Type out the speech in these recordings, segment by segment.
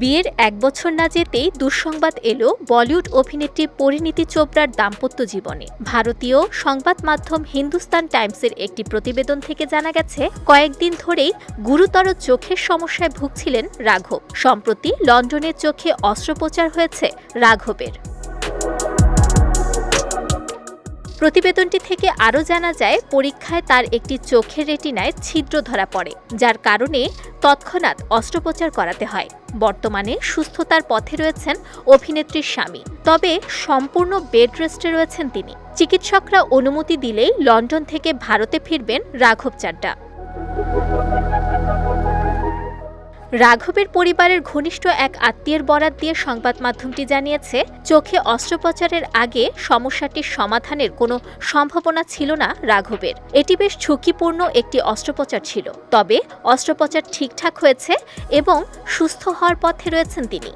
বিয়ের এক বছর না যেতেই দুঃসংবাদ এলো বলিউড অভিনেত্রী পরিণীতি চোপড়ার দাম্পত্য জীবনে। ভারতীয় সংবাদ মাধ্যম হিন্দুস্তান টাইমসের একটি প্রতিবেদন থেকে জানা গেছে, কয়েকদিন ধরেই গুরুতর চোখের সমস্যায় ভুগছিলেন রাঘব। সম্প্রতি লন্ডনের চোখে অস্ত্রোপচার হয়েছে রাঘবের। প্রতিবেদনটি থেকে আরও জানা যায়, পরীক্ষায় তার একটি চোখের রেটিনায় ছিদ্র ধরা পড়ে, যার কারণে তৎক্ষণাৎ অস্ত্রোপচার করাতে হয়। বর্তমানে সুস্থতার পথে রয়েছেন অভিনেত্রীর স্বামী। তবে সম্পূর্ণ বেড রেস্টে রয়েছেন তিনি। চিকিৎসকরা অনুমতি দিলেই লন্ডন থেকে ভারতে ফিরবেন রাঘব চাড্ডা। রাঘবের পরিবারের ঘনিষ্ঠ এক আত্মীয়ের বরাত দিয়ে সংবাদ মাধ্যমটি জানিয়েছে, চোখে অস্ত্রোপচারের আগে সমস্যাটির সমাধানের কোনো সম্ভাবনা ছিল না রাঘবের। এটি বেশ ঝুঁকিপূর্ণ একটি অস্ত্রোপচার ছিল। তবে অস্ত্রোপচার ঠিকঠাক হয়েছে এবং সুস্থ হওয়ার পথে রয়েছেন তিনি।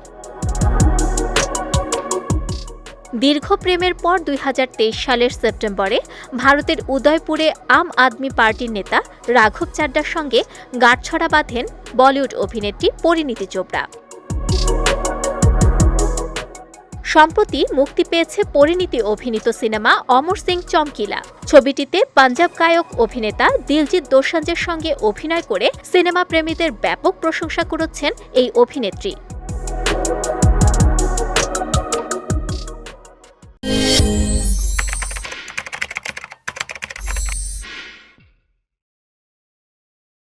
দীর্ঘ প্রেমের পর দুই হাজার তেইশ সালের সেপ্টেম্বরে ভারতের উদয়পুরে আম আদমি পার্টির নেতা রাঘব চাড্ডার সঙ্গে গাঁটছড়া বাঁধেন বলিউড অভিনেত্রী পরিণীতি চোপড়া। সম্প্রতি মুক্তি পেয়েছে পরিণীতি অভিনীত সিনেমা অমর সিং চমকিলা। ছবিটিতে পাঞ্জাব গায়ক অভিনেতা দিলজিৎ দোসাঞ্জের সঙ্গে অভিনয় করে সিনেমা প্রেমীদের ব্যাপক প্রশংসা করেছেন এই অভিনেত্রী।